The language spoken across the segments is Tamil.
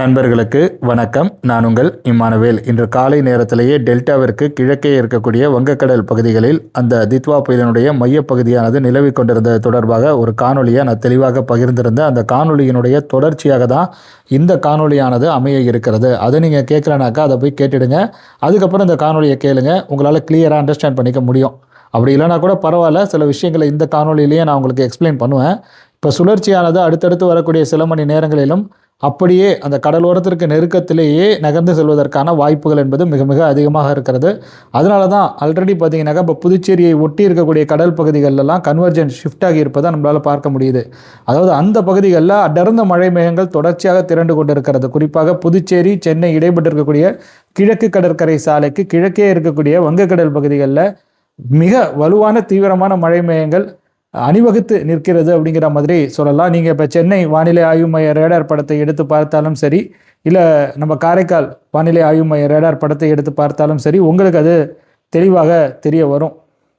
நண்பர்களுக்கு வணக்கம். நான் உங்கள் இம்மானுவேல். இன்று காலை நேரத்திலேயே டெல்டாவிற்கு கிழக்கே இருக்கக்கூடிய வங்கக்கடல் பகுதிகளில் அந்த தித்வா புயலினுடைய மையப்பகுதியானது நிலவி கொண்டிருந்தது தொடர்பாக ஒரு காணொலியை நான் தெளிவாக பகிர்ந்திருந்த அந்த காணொலியினுடைய தொடர்ச்சியாக தான் இந்த காணொலியானது அமைய இருக்கிறது. அதை நீங்கள் கேட்கலனாக்கா அதை போய் கேட்டுடுங்க. அதுக்கப்புறம் இந்த காணொலியை கேளுங்க. உங்களால் கிளியராக அண்டர்ஸ்டாண்ட் பண்ணிக்க முடியும். அப்படி இல்லைனா கூட பரவாயில்ல. சில விஷயங்களை இந்த காணொலியிலேயே நான் உங்களுக்கு எக்ஸ்பிளைன் பண்ணுவேன். இப்போ சுழற்சியானது அடுத்தடுத்து வரக்கூடிய சில மணி நேரங்களிலும் அப்படியே அந்த கடலோரத்திற்கு நெருக்கத்திலேயே நகர்ந்து செல்வதற்கான வாய்ப்புகள் என்பது மிக மிக அதிகமாக இருக்கிறது. அதனால தான் ஆல்ரெடி பார்த்தீங்கன்னாக்கா இப்போ புதுச்சேரியை ஒட்டி இருக்கக்கூடிய கடல் பகுதிகளெல்லாம் கன்வர்ஜன் ஷிஃப்ட் ஆகி இருப்பதை நம்மளால் பார்க்க முடியுது. அதாவது அந்த பகுதிகளில் அடர்ந்த மழை மேகங்கள் தொடர்ச்சியாக திரண்டு கொண்டு இருக்கிறது குறிப்பாக புதுச்சேரி சென்னை இடைப்பட்டிருக்கக்கூடிய கிழக்கு கடற்கரை சாலைக்கு கிழக்கே இருக்கக்கூடிய வங்கக்கடல் பகுதிகளில் மிக வலுவான தீவிரமான மழை மேகங்கள் அணிவகுத்து நிற்கிறது அப்படிங்கிற மாதிரி சொல்லலாம். நீங்கள் இப்போ சென்னை வானிலை ஆய்வு மைய ரேடார் படத்தை எடுத்து பார்த்தாலும் சரி இல்லை நம்ம காரைக்கால் வானிலை ஆய்வு மைய ரேடார் படத்தை எடுத்து பார்த்தாலும் சரி உங்களுக்கு அது தெளிவாக தெரிய வரும்.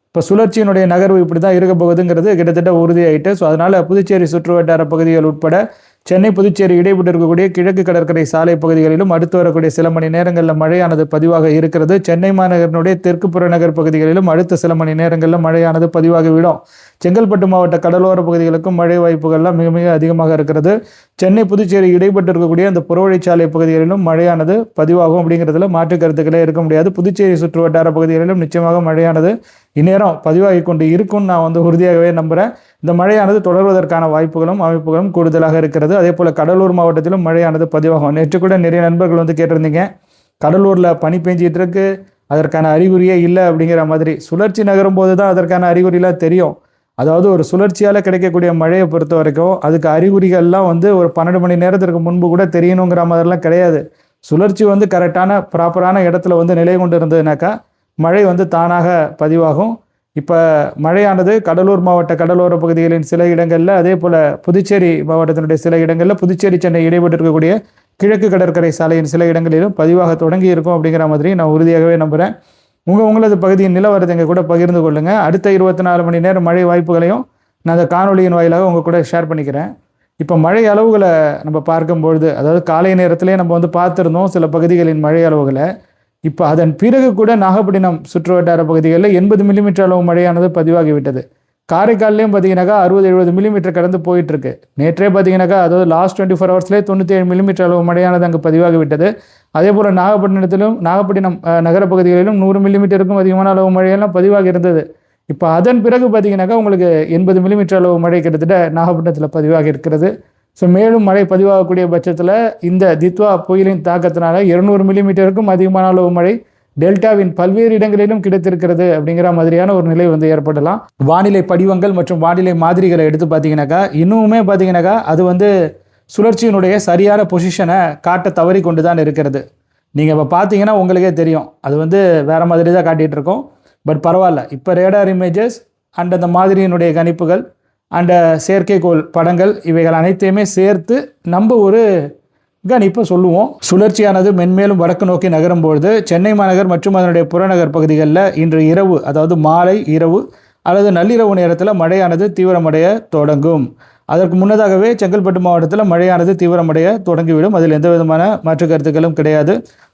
இப்போ சுழற்சியினுடைய நகர்வு இப்படி தான் இருக்க போகுதுங்கிறது கிட்டத்தட்ட உறுதியாயிட்டு ஸோ அதனால் புதுச்சேரி சுற்றுவட்டார பகுதிகள் உட்பட சென்னை புதுச்சேரி இடைப்பட்டு இருக்கக்கூடிய கிழக்கு கடற்கரை சாலை பகுதிகளிலும் அடுத்து வரக்கூடிய சில மணி நேரங்களில் மழையானது பதிவாக இருக்கிறது. சென்னை மாநகரினுடைய தெற்கு புறநகர் பகுதிகளிலும் அடுத்த சில மணி நேரங்களில் மழையானது பதிவாகிவிடும் செங்கல்பட்டு மாவட்ட கடலோர பகுதிகளுக்கும் மழை வாய்ப்புகள்லாம் மிக மிக அதிகமாக இருக்கிறது. சென்னை புதுச்சேரி இடைப்பட்டு இருக்கக்கூடிய அந்த புறவழிச்சாலை பகுதிகளிலும் மழையானது பதிவாகும் அப்படிங்கிறதுல மாற்று கருத்துக்களே இருக்க முடியாது. புதுச்சேரி சுற்று வட்டார பகுதிகளிலும் நிச்சயமாக மழையானது இந்நேரம் பதிவாகி கொண்டு இருக்கும்னு நான் வந்து உறுதியாகவே நம்புகிறேன் இந்த மழையானது தொடர்வதற்கான வாய்ப்புகளும் அமைப்புகளும் கூடுதலாக இருக்கிறது. அதே போல் கடலூர் மாவட்டத்திலும் மழையானது பதிவாகும். நேற்று கூட நிறைய நண்பர்கள் வந்து கேட்டிருந்தீங்க. கடலூரில் பனி பெஞ்சிட்டு இருக்கு. அதற்கான அறிகுறியே இல்லை அப்படிங்கிற மாதிரி. சுழற்சி நகரும் போது தான் அதற்கான அறிகுறிலாம் தெரியும். அதாவது ஒரு சுழற்சியால் கிடைக்கக்கூடிய மழையை பொறுத்த வரைக்கும் அதுக்கு அறிகுறிகள்லாம் வந்து ஒரு பன்னெண்டு மணி நேரத்திற்கு முன்பு கூட தெரியணுங்கிற மாதிரிலாம் கிடையாது. சுழற்சி வந்து கரெக்டான ப்ராப்பரான இடத்துல வந்து நிலை கொண்டு இருந்ததுனாக்கா மழை வந்து தானாக பதிவாகும். இப்போ மழையானது கடலூர் மாவட்ட கடலோர பகுதிகளின் சில இடங்களில் அதே போல் புதுச்சேரி மாவட்டத்தினுடைய சில இடங்களில் புதுச்சேரி சென்னை இடைப்பட்டு இருக்கக்கூடிய கிழக்கு கடற்கரை சாலையின் சில இடங்களிலும் பதிவாக தொடங்கி இருக்கும் அப்படிங்கிற மாதிரி நான் உறுதியாகவே நம்புகிறேன் உங்கள் உங்களது பகுதியின் நிலவரத்தை எங்கள் கூட பகிர்ந்து கொள்ளுங்கள் அடுத்த இருபத்தி நாலு மணி நேரம் மழை வாய்ப்புகளையும் நான் அந்த காணொலியின் வாயிலாக உங்கள் கூட ஷேர் பண்ணிக்கிறேன். இப்போ மழை அளவுகளை நம்ம பார்க்கும்பொழுது அதாவது காலை நேரத்திலே நம்ம வந்து பார்த்துருந்தோம் சில பகுதிகளின் மழை அளவுகளை இப்போ அதன் பிறகு கூட நாகப்பட்டினம் சுற்றுவட்டார பகுதிகளில் எண்பது மில்லிமீட்டர் அளவு மழையானது பதிவாகிவிட்டது. காரைக்கால்லையும் பார்த்தீங்கன்னாக்கா அறுபது எழுபது மில்லிமீட்டர் கடந்து போயிட்டுருக்கு. நேற்றே பார்த்தீங்கன்னாக்கா அதாவது லாஸ்ட் டுவெண்ட்டி ஃபோர் ஹவர்ஸ்லேயே தொண்ணூற்றி ஏழு மில்லிமீட்டர் அளவு மழையானது அங்கே பதிவாகிவிட்டது. அதே போல் நாகப்பட்டினத்திலும் நாகப்பட்டினம் நகர பகுதிகளிலும் நூறு மில்லிமீட்டருக்கும் அதிகமான அளவு மழையெல்லாம் பதிவாகி இருந்தது இப்போ அதன் பிறகு பார்த்தீங்கன்னாக்கா உங்களுக்கு எண்பது மில்லிமீட்டர் அளவு மழை கிட்டத்தட்ட நாகப்பட்டினத்தில் பதிவாகி இருக்கிறது ஸோ மேலும் மழை பதிவாகக்கூடிய பட்சத்தில் இந்த தித்வா புயலின் தாக்கத்தினால இருநூறு மில்லிமீட்டருக்கும் அதிகமான அளவு மழை டெல்டாவின் பல்வேறு இடங்களிலும் கிடைத்திருக்கிறது அப்படிங்கிற மாதிரியான ஒரு நிலை வந்து ஏற்படலாம். வானிலை படிவங்கள் மற்றும் வானிலை மாதிரிகளை எடுத்து பார்த்தீங்கன்னாக்கா இன்னுமே பார்த்தீங்கன்னாக்கா அது வந்து சுழற்சியினுடைய சரியான பொசிஷனை காட்ட தவறி கொண்டு தான் இருக்கிறது. நீங்கள் இப்போ பார்த்தீங்கன்னா உங்களுக்கே தெரியும். அது வந்து வேறு மாதிரி தான் காட்டிகிட்டு இருக்கோம். பட் பரவாயில்ல. இப்போ ரேடார் இமேஜஸ் அண்ட் அந்த மாதிரியினுடைய கணிப்புகள் அண்ட் செயற்கைக்கோள் படங்கள் இவைகள் அனைத்தையுமே சேர்த்து நம்ம ஒரு கணிப்பை சொல்லுவோம். சுழற்சியானது மென்மேலும் வடக்கு நோக்கி நகரும் பொழுது சென்னை மாநகர் மற்றும் அதனுடைய புறநகர் பகுதிகளில் இன்று இரவு அதாவது மாலை இரவு அல்லது நள்ளிரவு நேரத்தில் மழையானது தீவிரமடைய தொடங்கும். அதற்கு முன்னதாகவே செங்கல்பட்டு மாவட்டத்தில் மழையானது தீவிரமடைய தொடங்கிவிடும். அதில் எந்த விதமான மாற்று கருத்துக்களும் கிடையாது.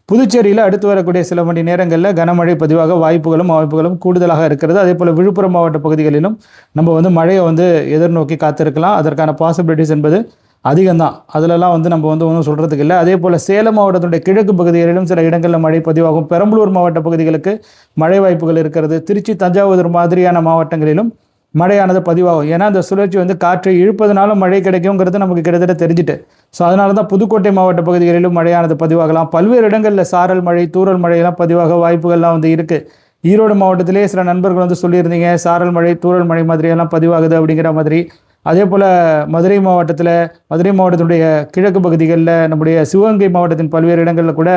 புதுச்சேரியில் அடுத்து வரக்கூடிய சில மணி நேரங்களில் கனமழை பதிவாக வாய்ப்புகளும் வாய்ப்புகளும் கூடுதலாக இருக்கிறது. அதே போல் விழுப்புரம் மாவட்ட பகுதிகளிலும் நம்ம வந்து மழையை வந்து எதிர்நோக்கி காத்திருக்கலாம். அதற்கான பாசிபிலிட்டிஸ் என்பது அதிகம்தான். அதிலெல்லாம் வந்து நம்ம வந்து ஒன்றும் சொல்கிறதுக்கு இல்லை. அதே போல் சேலம் மாவட்டத்துடைய கிழக்கு பகுதிகளிலும் சில இடங்களில் மழை பதிவாகும். பெரம்பலூர் மாவட்ட பகுதிகளுக்கு மழை வாய்ப்புகள் இருக்கிறது. திருச்சி தஞ்சாவூர் மாதிரியான மாவட்டங்களிலும் மழையானது பதிவாகும். ஏன்னா அந்த சுழற்சி வந்து காற்றை இழுப்பதனாலும் மழை கிடைக்குங்கிறது நமக்கு கிட்டத்தட்ட தெரிஞ்சுட்டு. ஸோ அதனால தான் புதுக்கோட்டை மாவட்ட பகுதிகளிலும் மழையானது பதிவாகலாம். பல்வேறு இடங்களில் சாரல் மழை தூரல் மழையெல்லாம் பதிவாக வாய்ப்புகள்லாம் வந்து இருக்குது ஈரோடு மாவட்டத்திலே சில நண்பர்கள் வந்து சொல்லியிருந்தீங்க சாரல் மழை தூரல் மழை மாதிரியெல்லாம் பதிவாகுது அப்படிங்கிற மாதிரி. அதே போல் மதுரை மாவட்டத்தில் மதுரை மாவட்டத்தினுடைய கிழக்கு பகுதிகளில் நம்முடைய சிவகங்கை மாவட்டத்தின் பல்வேறு இடங்களில் கூட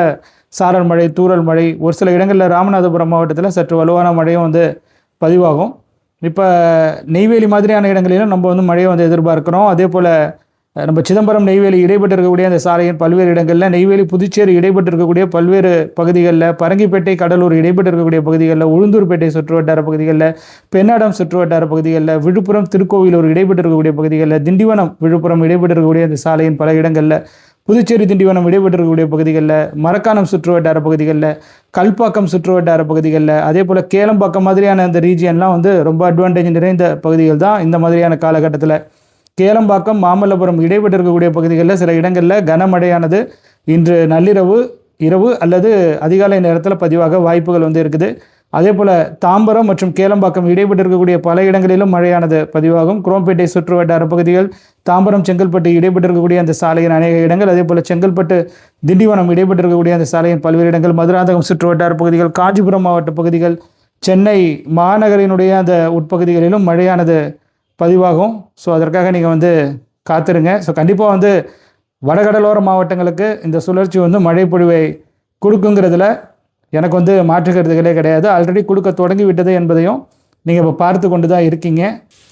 சாரல் மழை தூரல் மழை ஒரு சில இடங்களில் ராமநாதபுரம் மாவட்டத்தில் சற்று வலுவான மழையும் வந்து பதிவாகும். இப்போ நெய்வேலி மாதிரியான இடங்களிலும் நம்ம வந்து மழையை வந்து எதிர்பார்க்குறோம். அதே போல் நம்ம சிதம்பரம் நெய்வேலி இடைப்பட்டு இருக்கக்கூடிய அந்த சாலையின் பல்வேறு இடங்களில் நெய்வேலி புதுச்சேரி இடைப்பட்டு இருக்கக்கூடிய பல்வேறு பகுதிகளில் பரங்கிப்பேட்டை கடலூர் இடைப்பட்டு இருக்கக்கூடிய பகுதிகளில் உளுந்தூர்பேட்டை சுற்றுவட்டார பகுதிகளில் பெண்ணாடம் சுற்றுவட்டார பகுதிகளில் விழுப்புரம் திருக்கோவிலூர் இடைப்பட்டு இருக்கக்கூடிய பகுதிகளில் திண்டிவனம் விழுப்புரம் இடைப்பட்டு இருக்கக்கூடிய அந்த சாலையின் பல இடங்களில் புதுச்சேரி திண்டிவனம் இடைப்பட்டிருக்கக்கூடிய பகுதிகளில் மரக்காணம் சுற்றுவட்டார பகுதிகளில் கல்பாக்கம் சுற்றுவட்டார பகுதிகளில் அதே போல் கேளம்பாக்கம் மாதிரியான அந்த ரீஜியன்லாம் வந்து ரொம்ப அட்வான்டேஜ் நிறைந்த பகுதிகள் தான் இந்த மாதிரியான காலகட்டத்தில். கேளம்பாக்கம் மாமல்லபுரம் இடைப்பட்டிருக்கக்கூடிய பகுதிகளில் சில இடங்களில் கனமழையானது இன்று நள்ளிரவு இரவு அல்லது அதிகாலை நேரத்தில் பதிவாக வாய்ப்புகள் வந்து இருக்குது. அதே போல் தாம்பரம் மற்றும் கேளம்பாக்கம் இடைப்பட்டிருக்கக்கூடிய பல இடங்களிலும் மழையானது பதிவாகும். குரோம்பேட்டை சுற்று வட்டார பகுதிகள் தாம்பரம் செங்கல்பட்டு இடைப்பட்டிருக்கக்கூடிய அந்த சாலையின் அநேக இடங்கள் அதே போல் செங்கல்பட்டு திண்டிவனம் இடைப்பட்டிருக்கக்கூடிய அந்த சாலையின் பல்வேறு இடங்கள் மதுராந்தகம் சுற்று வட்டார பகுதிகள் காஞ்சிபுரம் மாவட்ட பகுதிகள் சென்னை மாநகரினுடைய அந்த உட்பகுதிகளிலும் மழையானது பதிவாகும். ஸோ அதற்காக நீங்கள் வந்து காத்திருங்க. ஸோ கண்டிப்பாக வந்து வடகடலோர மாவட்டங்களுக்கு இந்த சுழற்சி வந்து மழை பொழிவை கொடுக்குங்கிறதுல எனக்கு வந்து மாற்றுகிறதுகளே கிடையாது. ஆல்ரெடி கொடுக்க தொடங்கி விட்டது என்பதையும் நீங்கள் இப்போ பார்த்து கொண்டு தான் இருக்கீங்க.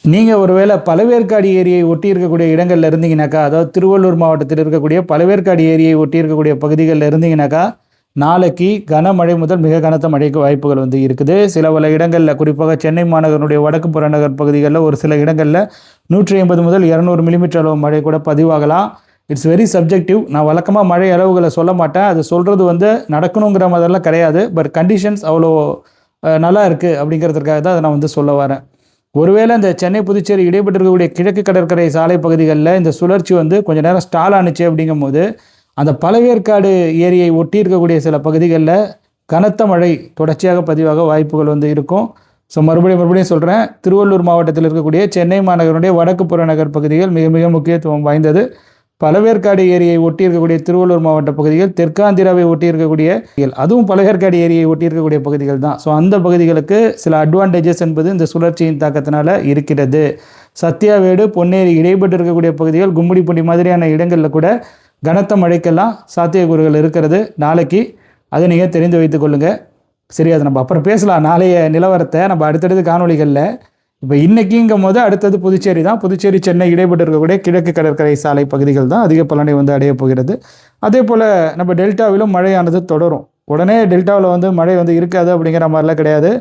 நீங்கள் ஒருவேளை பழவேற்காடு ஏரியை ஒட்டி இருக்கக்கூடிய இடங்களில் இருந்தீங்கனாக்கா அதாவது திருவள்ளூர் மாவட்டத்தில் இருக்கக்கூடிய பழவேற்காடு ஏரியை ஒட்டி இருக்கக்கூடிய பகுதிகளில் இருந்தீங்கனாக்கா நாளைக்கு கனமழை முதல் மிக கனத்த மழைக்கு வாய்ப்புகள் வந்து இருக்குது. சில பல இடங்களில் குறிப்பாக சென்னை மாநகரனுடைய வடக்கு புறநகர் பகுதிகளில் ஒரு சில இடங்களில் நூற்றி ஐம்பது முதல் இரநூறு மில்லிமீட்டர் அளவு மழை கூட பதிவாகலாம். இட்ஸ் வெரி சப்ஜெக்டிவ் நான் வழக்கமாக மழை அளவுகளை சொல்ல மாட்டேன். அது சொல்கிறது வந்து நடக்கணுங்கிற மாதிரிலாம் கிடையாது. பட் கண்டிஷன்ஸ் அவ்வளோ நல்லா இருக்குது அப்படிங்கிறதுக்காக தான் அதை நான் வந்து சொல்ல வரேன். ஒருவேளை இந்த சென்னை புதுச்சேரி இடைப்பட்டிருக்கக்கூடிய கிழக்கு கடற்கரை சாலை பகுதிகளில் இந்த சுழற்சி வந்து கொஞ்ச நேரம் ஸ்டால் ஆனுச்சு அப்படிங்கும்போது அந்த பழவேற்காடு ஏரியை ஒட்டி இருக்கக்கூடிய சில பகுதிகளில் கனத்த மழை தொடர்ச்சியாக பதிவாக வாய்ப்புகள் வந்து இருக்கும். ஸோ மறுபடியும் மறுபடியும் சொல்கிறேன் திருவள்ளூர் மாவட்டத்தில் இருக்கக்கூடிய சென்னை மாநகருடைய வடக்கு புறநகர் பகுதிகள் மிக மிக முக்கியத்துவம் வாய்ந்தது. பழவேற்காடு ஏரியை ஒட்டி இருக்கக்கூடிய திருவள்ளூர் மாவட்ட பகுதிகள் தெற்காந்திராவை ஒட்டி இருக்கக்கூடிய அதுவும் பழவேற்காடு ஏரியை ஒட்டி இருக்கக்கூடிய பகுதிகள் தான். ஸோ அந்த பகுதிகளுக்கு சில அட்வான்டேஜஸ் என்பது இந்த சுழற்சியின் தாக்கத்தினால இருக்கிறது. சத்தியாவேடு பொன்னேரி இடைப்பட்டு இருக்கக்கூடிய பகுதிகள் கும்மிடிப்பூண்டி மாதிரியான இடங்களில் கூட கனத்த மழைக்கெல்லாம் சாத்தியக்கூறுகள் இருக்கிறது. நாளைக்கு அதை நீங்கள் தெரிந்து வைத்துக்கொள்ளுங்கள் சரி அதை நம்ம அப்புறம் பேசலாம். நாளைய நிலவரத்தை நம்ம அடுத்தடுத்த காணொளிகளில். இப்போ இன்றைக்கிங்கும் போது அடுத்தது புதுச்சேரி தான். புதுச்சேரி சென்னை இடைப்பட்டு இருக்கக்கூடிய கிழக்கு கடற்கரை சாலை பகுதிகள் தான் அதிக பலனை வந்து அடைய போகிறது. அதே போல் நம்ம டெல்டாவிலும் மழையானது தொடரும். உடனே டெல்டாவில் வந்து மழை வந்து இருக்காது அப்படிங்கிற மாதிரிலாம் கிடையாது.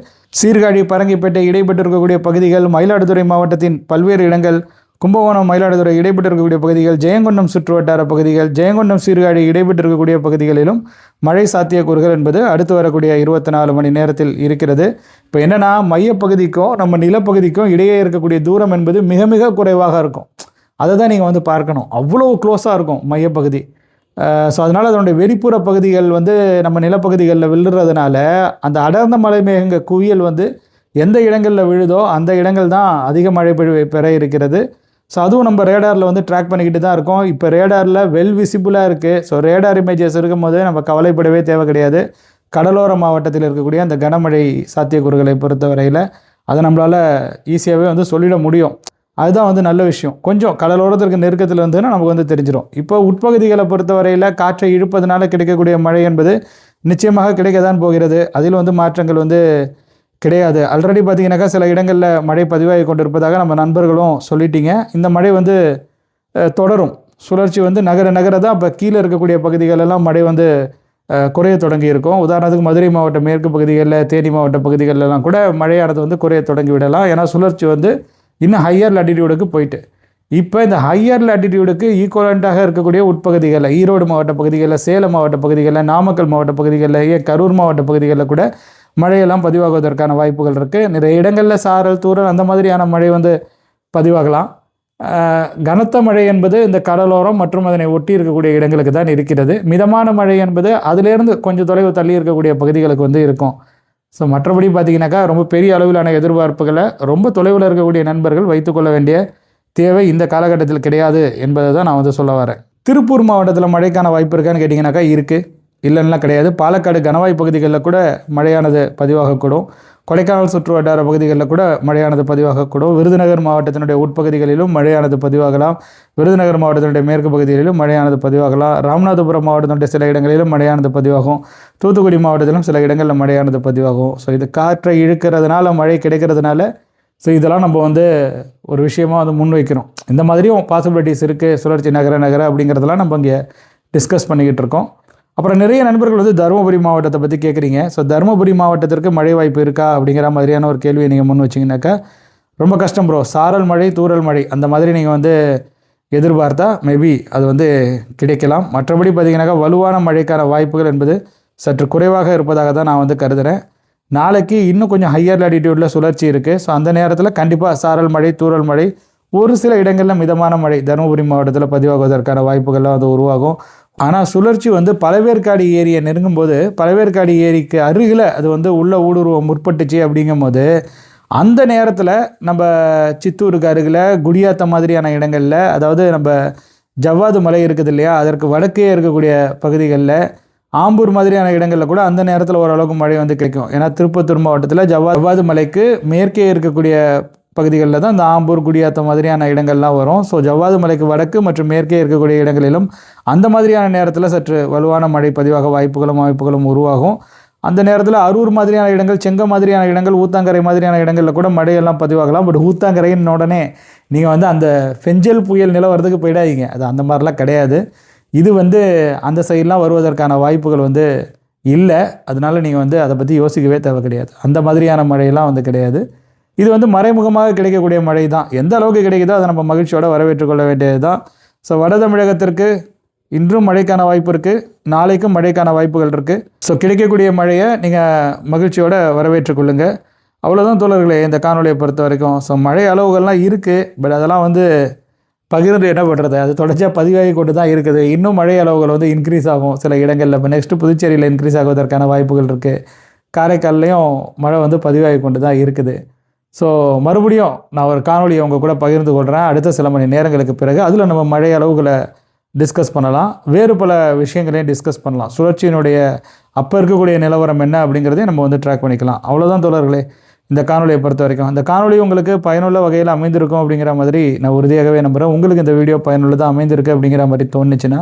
சீர்காழி பரங்கிப்பேட்டை இடைப்பட்டு இருக்கக்கூடிய பகுதிகள் மயிலாடுதுறை மாவட்டத்தின் பல்வேறு இடங்கள் கும்பகோணம் மயிலாடுதுறை இடைப்பட்டு இருக்கக்கூடிய பகுதிகள் ஜெயங்கொண்டம் சுற்று வட்டார பகுதிகள் ஜெயங்கொண்டம் சீர்காழி இடைப்பட்டு இருக்கக்கூடிய பகுதிகளிலும் மழை சாத்தியக்கூறுகள் என்பது அடுத்து வரக்கூடிய இருபத்தி நாலு மணி நேரத்தில் இருக்கிறது. இப்போ என்னென்னா மையப்பகுதிக்கும் நம்ம நிலப்பகுதிக்கும் இடையே இருக்கக்கூடிய தூரம் என்பது மிக மிக குறைவாக இருக்கும். அதை தான் நீங்கள் வந்து பார்க்கணும். அவ்வளோ க்ளோஸாக இருக்கும் மையப்பகுதி. ஸோ அதனால் அதனுடைய வெளிப்புற பகுதிகள் வந்து நம்ம நிலப்பகுதிகளில் விழுறதுனால அந்த அடர்ந்த மலை மேகங்க குவியல் வந்து எந்த இடங்களில் விழுதோ அந்த இடங்கள் தான் அதிக மழை பெற இருக்கிறது. ஸோ அதுவும் நம்ம ரேடாரில் வந்து ட்ராக் பண்ணிக்கிட்டு தான் இருக்கோம். இப்போ ரேடாரில் வெல் விசிபிளாக இருக்குது ஸோ ரேடார் இமேஜஸ் இருக்கும் போதே நம்ம கவலைப்படவே தேவை கிடையாது. கடலோர மாவட்டத்தில் இருக்கக்கூடிய அந்த கனமழை சாத்தியக்கூறுகளை பொறுத்தவரையில் அதை நம்மளால் ஈஸியாகவே வந்து சொல்லிட முடியும். அதுதான் வந்து நல்ல விஷயம். கொஞ்சம் கடலோரத்திற்கு நெருக்கத்தில் இருந்ததுன்னா நமக்கு வந்து தெரிஞ்சிடும் இப்போ உட்பகுதிகளை பொறுத்தவரையில் காற்றை இழுப்பதனால கிடைக்கக்கூடிய மழை என்பது நிச்சயமாக கிடைக்க தான் போகிறது. அதில் வந்து மாற்றங்கள் வந்து கிடையாது. ஆல்ரெடி பார்த்தீங்கன்னாக்கா சில இடங்களில் மழை பதிவாகி கொண்டிருப்பதாக நம்ம நண்பர்களும் சொல்லிட்டீங்க. இந்த மழை வந்து தொடரும். சுழற்சி வந்து நகர நகர தான் இப்போ கீழே இருக்கக்கூடிய பகுதிகளெல்லாம் மழை வந்து குறைய தொடங்கி இருக்கும். உதாரணத்துக்கு மதுரை மாவட்ட மேற்கு பகுதிகளில் தேனி மாவட்ட பகுதிகளெல்லாம் கூட மழையானது வந்து குறைய தொடங்கி விடலாம். ஏன்னா சுழற்சி வந்து இன்னும் ஹையர் லாட்டிடியூடுக்கு போயிட்டு. இப்போ இந்த ஹையர் லாட்டிடியூடுக்கு ஈக்குவலண்ட்டாக இருக்கக்கூடிய உட்பகுதிகளில் ஈரோடு மாவட்ட பகுதிகளில் சேலம் மாவட்ட பகுதிகளில் நாமக்கல் மாவட்ட பகுதிகளில் ஏன் கரூர் மாவட்ட பகுதிகளில் கூட மழையெல்லாம் பதிவாகுவதற்கான வாய்ப்புகள் இருக்குது நிறைய இடங்களில் சாரல் தூரல் அந்த மாதிரியான மழை வந்து பதிவாகலாம். கனத்த மழை என்பது இந்த கடலோரம் மற்றும் அதனை ஒட்டி இருக்கக்கூடிய இடங்களுக்கு தான் இருக்கிறது. மிதமான மழை என்பது அதிலேருந்து கொஞ்சம் தொலைவு தள்ளி இருக்கக்கூடிய பகுதிகளுக்கு வந்து இருக்கும். ஸோ மற்றபடி பார்த்தீங்கன்னாக்கா ரொம்ப பெரிய அளவிலான எதிர்பார்ப்புகளை ரொம்ப தொலைவில் இருக்கக்கூடிய நண்பர்கள் வைத்துக்கொள்ள வேண்டிய தேவை இந்த காலகட்டத்தில் கிடையாது என்பதை தான் நான் வந்து சொல்ல வரேன். திருப்பூர் மாவட்டத்தில் மழைக்கான வாய்ப்பு இருக்கான்னு கேட்டிங்கனாக்கா இருக்குது இல்லைன்னா கிடையாது. பாலக்காடு கணவாய் பகுதிகளில் கூட மழையானது பதிவாகக்கூடும். கொடைக்கானல் சுற்று வட்டார பகுதிகளில் கூட மழையானது பதிவாகக்கூடும். விருதுநகர் மாவட்டத்தினுடைய உட்பகுதிகளிலும் மழையானது பதிவாகலாம். விருதுநகர் மாவட்டத்தினுடைய மேற்கு பகுதிகளிலும் மழையானது பதிவாகலாம். ராமநாதபுரம் மாவட்டத்தினுடைய சில இடங்களிலும் மழையானது பதிவாகும். தூத்துக்குடி மாவட்டத்திலும் சில இடங்களில் மழையானது பதிவாகும். ஸோ இது காற்றை இழுக்கிறதுனால மழை கிடைக்கிறதுனால ஸோ இதெல்லாம் நம்ம வந்து ஒரு விஷயமா வந்து முன்வைக்கிறோம் இந்த மாதிரியும் பாசிபிலிட்டிஸ் இருக்குது சுழற்சி நகர நகர அப்படிங்கிறதெல்லாம் நம்ம இங்கே டிஸ்கஸ் பண்ணிக்கிட்டு இருக்கோம். அப்புறம் நிறைய நண்பர்கள் வந்து தருமபுரி மாவட்டத்தை பற்றி கேட்குறீங்க ஸோ தருமபுரி மாவட்டத்திற்கு மழை வாய்ப்பு இருக்கா? அப்படிங்கிற மாதிரியான ஒரு கேள்வியை நீங்கள் முன் வச்சிங்கனாக்கா ரொம்ப கஷ்டம் ப்ரோ சாரல் மழை தூரல் மழை அந்த மாதிரி நீங்கள் வந்து எதிர்பார்த்தா மேபி அது வந்து கிடைக்கலாம். மற்றபடி பார்த்திங்கனாக்கா வலுவான மழைக்கான வாய்ப்புகள் என்பது சற்று குறைவாக இருப்பதாக தான் நான் வந்து கருதுகிறேன் நாளைக்கு இன்னும் கொஞ்சம் ஹையர் லாட்டிடியூடில் சுழற்சி இருக்குது ஸோ அந்த நேரத்தில் கண்டிப்பாக சாரல் மழை தூரல் மழை ஒரு சில இடங்களில் மிதமான மழை. தருமபுரி மாவட்டத்தில் பதிவாகுவதற்கான வாய்ப்புகள்லாம் அது உருவாகும். ஆனால் சுழற்சி வந்து பழவேற்காடு ஏரியை நெருங்கும் போது பழவேற்காடு ஏரிக்கு அருகில் அது வந்து உள்ள ஊடுருவம் முற்பட்டுச்சு அப்படிங்கும்போது அந்த நேரத்தில் நம்ம சித்தூருக்கு அருகில் குடியாத்த மாதிரியான இடங்களில் அதாவது நம்ம ஜவ்வாது மலை இருக்குது இல்லையா அதற்கு வடக்கே இருக்கக்கூடிய பகுதிகளில் ஆம்பூர் மாதிரியான இடங்களில் கூட அந்த நேரத்தில் ஓரளவுக்கு மழை வந்து கிடைக்கும். ஏன்னா திருப்பத்தூர் மாவட்டத்தில் ஜவ்வா ஜவ்வாது மலைக்கு மேற்கே இருக்கக்கூடிய பகுதிகளில் தான் இந்த ஆம்பூர் குடியாத்த மாதிரியான இடங்கள்லாம் வரும். ஸோ ஜவ்வாது மலைக்கு வடக்கு மற்றும் மேற்கே இருக்கக்கூடிய இடங்களிலும் அந்த மாதிரியான நேரத்தில் சற்று வலுவான மழை பதிவாக வாய்ப்புகளும் வாய்ப்புகளும் உருவாகும். அந்த நேரத்தில் அரூர் மாதிரியான இடங்கள் செங்க மாதிரியான இடங்கள் ஊத்தாங்கரை மாதிரியான இடங்களில் கூட மழையெல்லாம் பதிவாகலாம். பட் ஊத்தாங்கரைன்னு உடனே நீங்கள் வந்து அந்த ஃபெஞ்சல் புயல் நிலவரத்துக்கு போயிடாதீங்க. அது அந்த மாதிரிலாம் கிடையாது. இது வந்து அந்த சைட்லாம் வருவதற்கான வாய்ப்புகள் வந்து இல்லை. அதனால் நீங்கள் வந்து அதை பற்றி யோசிக்கவே தேவை கிடையாது. அந்த மாதிரியான மழையெல்லாம் வந்து கிடையாது. இது வந்து மறைமுகமாக கிடைக்கக்கூடிய மழை தான் எந்த அளவுக்கு கிடைக்குதோ அதை நம்ம மகிழ்ச்சியோட வரவேற்றுக் கொள்ள வேண்டியது தான் ஸோ வட தமிழகத்திற்கு இன்றும் மழைக்கான வாய்ப்பு இருக்குது நாளைக்கும் மழைக்கான வாய்ப்புகள் இருக்குது ஸோ கிடைக்கக்கூடிய மழையை நீங்கள் மகிழ்ச்சியோட வரவேற்றுக் கொள்ளுங்க. அவ்வளோதான் தோழர்களே இந்த காணொலியை பொறுத்த வரைக்கும் ஸோ மழை அளவுகள்லாம் இருக்குது பட் அதெல்லாம் வந்து பகிர்ந்து என்ன பண்ணுறது அது தொடர்ச்சியாக பதிவாகி கொண்டு தான் இருக்குது. இன்னும் மழை அளவுகள் வந்து இன்க்ரீஸ் ஆகும் சில இடங்களில். இப்போ நெக்ஸ்ட்டு புதுச்சேரியில் இன்க்ரீஸ் ஆகுவதற்கான வாய்ப்புகள் இருக்குது காரைக்கால்லையும் மழை வந்து பதிவாகி கொண்டு தான் இருக்குது. ஸோ மறுபடியும் நான் ஒரு காணொலியை உங்கள் கூட பகிர்ந்து கொள்கிறேன் அடுத்த சில மணி நேரங்களுக்கு பிறகு அதில் நம்ம மழை அளவுகளை டிஸ்கஸ் பண்ணலாம். வேறு பல விஷயங்களையும் டிஸ்கஸ் பண்ணலாம். சுழற்சியினுடைய அப்போ இருக்கக்கூடிய நிலவரம் என்ன அப்படிங்கிறதையும் நம்ம வந்து ட்ராக் பண்ணிக்கலாம். அவ்வளோதான் தோழர்களே இந்த காணொலியை பொறுத்த வரைக்கும். இந்த காணொலி உங்களுக்கு பயனுள்ள வகையில் அமைந்திருக்கும் அப்படிங்கிற மாதிரி நான் உறுதியாகவே நம்புகிறேன் உங்களுக்கு இந்த வீடியோ பயனுள்ளதாக அமைந்திருக்கு அப்படிங்கிற மாதிரி தோணுச்சுன்னா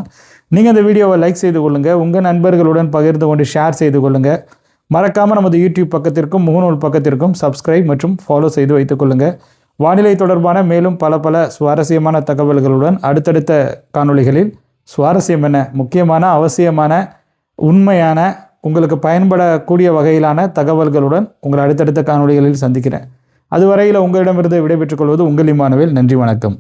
நீங்கள் இந்த வீடியோவை லைக் செய்து கொள்ளுங்கள் உங்கள் நண்பர்களுடன் பகிர்ந்து கொண்டு ஷேர் செய்து கொள்ளுங்கள் மறக்காமல் நமது யூடியூப் பக்கத்திற்கும் முகநூல் பக்கத்திற்கும் சப்ஸ்கிரைப் மற்றும் ஃபாலோ செய்து வைத்துக் கொள்ளுங்கள் வானிலை தொடர்பான மேலும் பல பல சுவாரஸ்யமான தகவல்களுடன் அடுத்தடுத்த காணொளிகளில் சுவாரஸ்யம் என்ன முக்கியமான அவசியமான உண்மையான உங்களுக்கு பயன்படக்கூடிய வகையிலான தகவல்களுடன் உங்களை அடுத்தடுத்த காணொளிகளில் சந்திக்கிறேன். அதுவரையில் உங்களிடமிருந்து விடைபெற்றுக் கொள்வது உங்கள் இமானுவேல். நன்றி வணக்கம்.